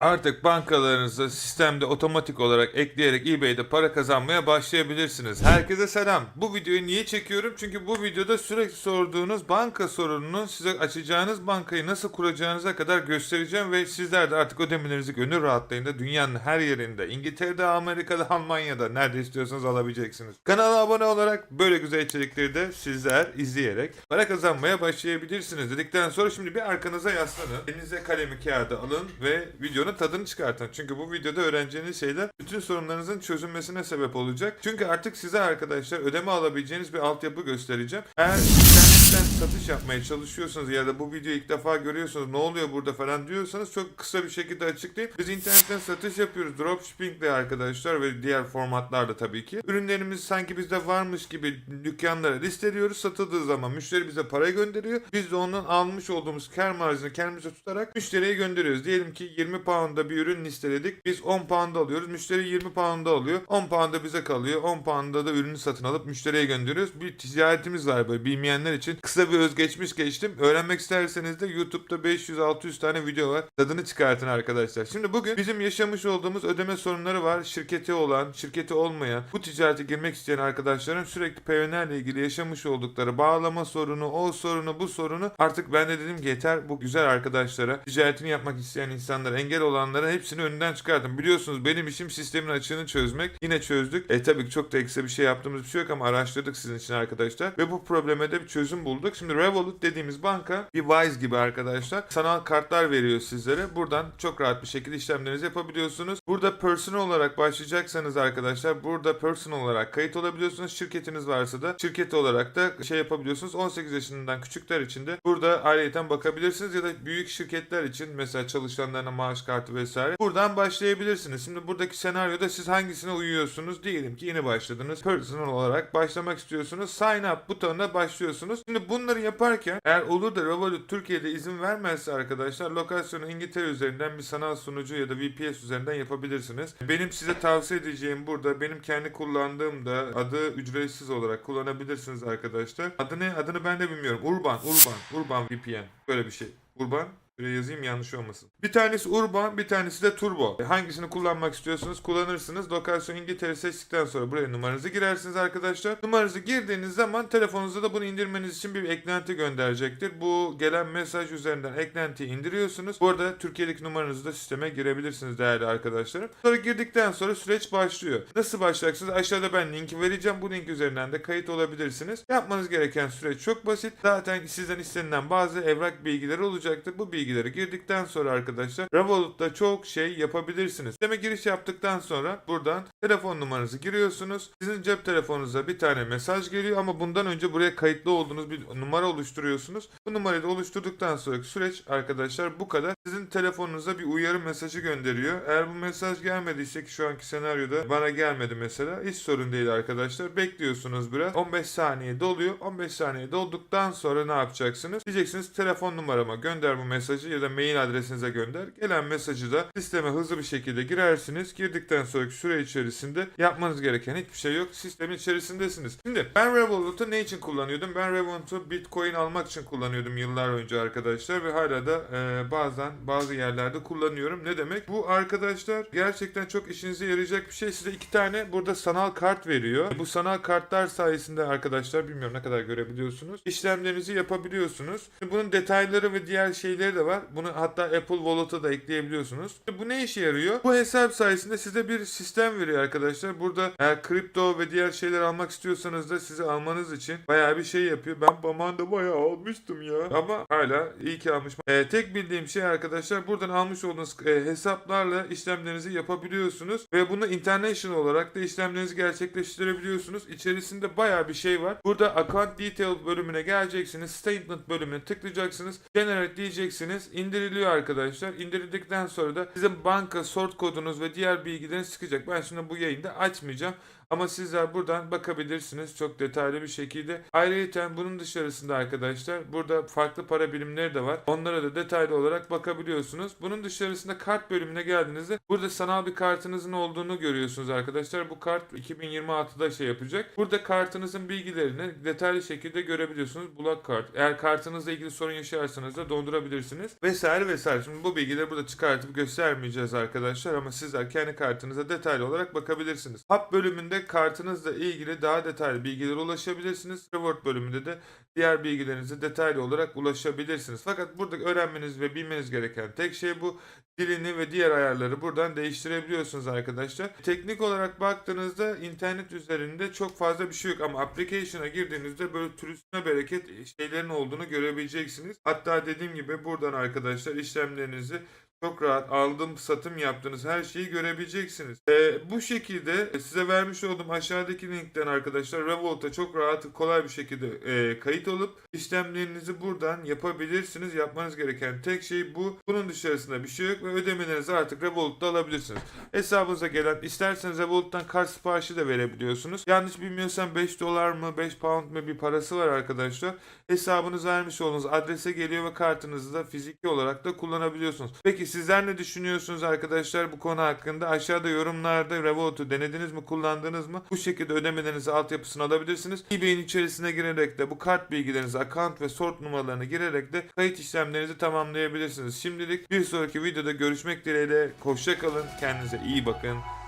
Artık bankalarınızı sistemde otomatik olarak ekleyerek eBay'de para kazanmaya başlayabilirsiniz. Herkese selam. Bu videoyu niye çekiyorum? Çünkü bu videoda sürekli sorduğunuz banka sorununu size açacağınız bankayı nasıl kuracağınıza kadar göstereceğim ve sizler de artık ödemelerinizi gönül rahatlığında dünyanın her yerinde, İngiltere'de, Amerika'da, Almanya'da nerede istiyorsanız alabileceksiniz. Kanala abone olarak böyle güzel içerikleri de sizler izleyerek para kazanmaya başlayabilirsiniz dedikten sonra şimdi bir arkanıza yaslanın. Elinize kalemi kağıdı alın ve videonun tadını çıkartın. Çünkü bu videoda öğreneceğiniz şeyler bütün sorunlarınızın çözülmesine sebep olacak. Çünkü artık size arkadaşlar ödeme alabileceğiniz bir altyapı göstereceğim. Eğer internetten satış yapmaya çalışıyorsanız ya da bu videoyu ilk defa görüyorsunuz ne oluyor burada falan diyorsanız çok kısa bir şekilde açıklayayım. Biz internetten satış yapıyoruz. Dropshipping de arkadaşlar ve diğer formatlarda tabii ki. Ürünlerimiz sanki bizde varmış gibi dükkanlara listeliyoruz. Satıldığı zaman müşteri bize para gönderiyor. Biz de ondan almış olduğumuz kar marjını kendimize tutarak müşteriye gönderiyoruz. Diyelim ki 20 pound'a bir ürün listeledik. Biz 10 pound'a alıyoruz. Müşteri 20 pound'a alıyor. 10 pound'a bize kalıyor. 10 pound'a da ürünü satın alıp müşteriye gönderiyoruz. Bir ticaretimiz var böyle bilmeyenler için. Kısa bir özgeçmiş geçtim. Öğrenmek isterseniz de YouTube'da 500-600 tane video var. Tadını çıkartın arkadaşlar. Şimdi bugün bizim yaşamış olduğumuz ödeme sorunları var. Şirketi olan, şirketi olmayan, bu ticarete girmek isteyen arkadaşların sürekli PVNR ile ilgili yaşamış oldukları bağlama sorunu, o sorunu, bu sorunu artık ben de dedim ki yeter bu güzel arkadaşlara, ticaretini yapmak isteyen insanlara, engel olanlara hepsini önünden çıkartın. Biliyorsunuz benim işim sistemin açığını çözmek. Yine çözdük. E tabii ki çok da ekstra bir şey yaptığımız bir şey yok ama araştırdık sizin için arkadaşlar. Ve bu probleme de bir çözüm bulduk. Şimdi Revolut dediğimiz banka bir Wise gibi arkadaşlar. Sanal kartlar veriyor sizlere. Buradan çok rahat bir şekilde işlemlerinizi yapabiliyorsunuz. Burada personal olarak başlayacaksanız arkadaşlar burada personal olarak kayıt olabiliyorsunuz. Şirketiniz varsa da şirket olarak da şey yapabiliyorsunuz. 18 yaşından küçükler için de burada ayrıyeten bakabilirsiniz ya da büyük şirketler için mesela çalışanlarına maaş kartı vesaire buradan başlayabilirsiniz. Şimdi buradaki senaryoda siz hangisine uyuyorsunuz? Diyelim ki yeni başladınız. Personal olarak başlamak istiyorsunuz. Sign up butonuna başlıyorsunuz. Şimdi bunları yaparken eğer olur da Revolut Türkiye'de izin vermezse arkadaşlar lokasyonu İngiltere üzerinden bir sanal sunucu ya da VPS üzerinden yapabilirsiniz. Benim size tavsiye edeceğim burada benim kendi kullandığım da adı ücretsiz olarak kullanabilirsiniz arkadaşlar. Adını adını ben de bilmiyorum. Urban, Urban, Urban VPN. Böyle bir şey. Urban Şuraya yazayım yanlış olmasın. Bir tanesi Urban, bir tanesi de Turbo. E, Hangisini kullanmak istiyorsunuz kullanırsınız. Lokasyon İngiltere seçtikten sonra buraya numaranızı girersiniz arkadaşlar. Numaranızı girdiğiniz zaman telefonunuza da bunu indirmeniz için bir eklenti gönderecektir. Bu gelen mesaj üzerinden eklentiyi indiriyorsunuz. Bu arada Türkiye'deki numaranızı da sisteme girebilirsiniz değerli arkadaşlarım. Sonra girdikten sonra süreç başlıyor. Nasıl başlayacaksınız? Aşağıda ben linki vereceğim. Bu link üzerinden de kayıt olabilirsiniz. Yapmanız gereken süreç çok basit. Zaten sizden istenilen bazı evrak bilgileri olacaktır. Bu bilgileri girdikten sonra arkadaşlar Revolut'ta çok şey yapabilirsiniz. Sisteme giriş yaptıktan sonra buradan telefon numaranızı giriyorsunuz. Sizin cep telefonunuza bir tane mesaj geliyor ama bundan önce buraya kayıtlı olduğunuz bir numara oluşturuyorsunuz. Bu numarayı da oluşturduktan sonraki süreç arkadaşlar bu kadar. Sizin telefonunuza bir uyarı mesajı gönderiyor. Eğer bu mesaj gelmediyse ki şu anki senaryoda bana gelmedi mesela. Hiç sorun değil arkadaşlar. Bekliyorsunuz biraz. 15 saniye doluyor. 15 saniye dolduktan sonra ne yapacaksınız? Diyeceksiniz telefon numarama gönder bu mesajı ya da mail adresinize gönder. Gelen mesajı da sisteme hızlı bir şekilde girersiniz. Girdikten sonraki süre içerisinde yapmanız gereken hiçbir şey yok. Sistemin içerisindesiniz. Şimdi ben Revolut'u ne için kullanıyordum? Ben Revolut'u Bitcoin almak için kullanıyordum yıllar önce arkadaşlar ve hala da e, bazen bazı yerlerde kullanıyorum. Ne demek? Bu arkadaşlar gerçekten çok işinize yarayacak bir şey. Size iki tane burada sanal kart veriyor. Bu sanal kartlar sayesinde arkadaşlar bilmiyorum ne kadar görebiliyorsunuz. İşlemlerinizi yapabiliyorsunuz. Bunun detayları ve diğer şeyleri de var. Bunu hatta Apple Wallet'a da ekleyebiliyorsunuz. Bu ne işe yarıyor? Bu hesap sayesinde size bir sistem veriyor arkadaşlar. Burada eğer kripto ve diğer şeyler almak istiyorsanız da size almanız için bayağı bir şey yapıyor. Ben Baman'da bayağı almıştım ya. Ama hala iyi ki almışım. Ee, tek bildiğim şey arkadaşlar buradan almış olduğunuz e, hesaplarla işlemlerinizi yapabiliyorsunuz. Ve bunu international olarak da işlemlerinizi gerçekleştirebiliyorsunuz. İçerisinde bayağı bir şey var. Burada account detail bölümüne geleceksiniz. Statement bölümüne tıklayacaksınız. Generate diyeceksiniz. İndiriliyor arkadaşlar. İndirildikten sonra da sizin banka sort kodunuz ve diğer bilgileriniz çıkacak. Ben şimdi bu yayında açmayacağım. Ama sizler buradan bakabilirsiniz çok detaylı bir şekilde. Ayrıca bunun dışarısında arkadaşlar burada farklı para birimleri de var. Onlara da detaylı olarak bakabiliyorsunuz. Bunun dışarısında kart bölümüne geldiğinizde burada sanal bir kartınızın olduğunu görüyorsunuz arkadaşlar. Bu kart 2026'da şey yapacak. Burada kartınızın bilgilerini detaylı şekilde görebiliyorsunuz. Bulak kart. Eğer kartınızla ilgili sorun yaşarsanız da dondurabilirsiniz. Vesaire vesaire. Şimdi bu bilgileri burada çıkartıp göstermeyeceğiz arkadaşlar ama sizler kendi kartınıza detaylı olarak bakabilirsiniz. Hub bölümünde kartınızla ilgili daha detaylı bilgilere ulaşabilirsiniz. Reward bölümünde de diğer bilgilerinize detaylı olarak ulaşabilirsiniz. Fakat burada öğrenmeniz ve bilmeniz gereken tek şey bu. Dilini ve diğer ayarları buradan değiştirebiliyorsunuz arkadaşlar. Teknik olarak baktığınızda internet üzerinde çok fazla bir şey yok ama application'a girdiğinizde böyle turistine bereket şeylerin olduğunu görebileceksiniz. Hatta dediğim gibi buradan arkadaşlar işlemlerinizi çok rahat aldım satım yaptığınız her şeyi görebileceksiniz. Ee, bu şekilde size vermiş olduğum aşağıdaki linkten arkadaşlar Revolt'a çok rahat kolay bir şekilde e, kayıt olup işlemlerinizi buradan yapabilirsiniz. Yapmanız gereken tek şey bu. Bunun dışarısında bir şey yok ve ödemelerinizi artık Revolt'ta alabilirsiniz. Hesabınıza gelen isterseniz Revolt'tan kart siparişi de verebiliyorsunuz. Yanlış bilmiyorsam 5 dolar mı 5 pound mı bir parası var arkadaşlar. Hesabınız vermiş olduğunuz adrese geliyor ve kartınızı da fiziki olarak da kullanabiliyorsunuz. Peki sizler ne düşünüyorsunuz arkadaşlar bu konu hakkında? Aşağıda yorumlarda Revolt'u denediniz mi, kullandınız mı? Bu şekilde ödemelerinizi altyapısını alabilirsiniz. eBay'in içerisine girerek de bu kart bilgilerinizi, account ve sort numaralarını girerek de kayıt işlemlerinizi tamamlayabilirsiniz. Şimdilik bir sonraki videoda görüşmek dileğiyle. Hoşça kalın. Kendinize iyi bakın.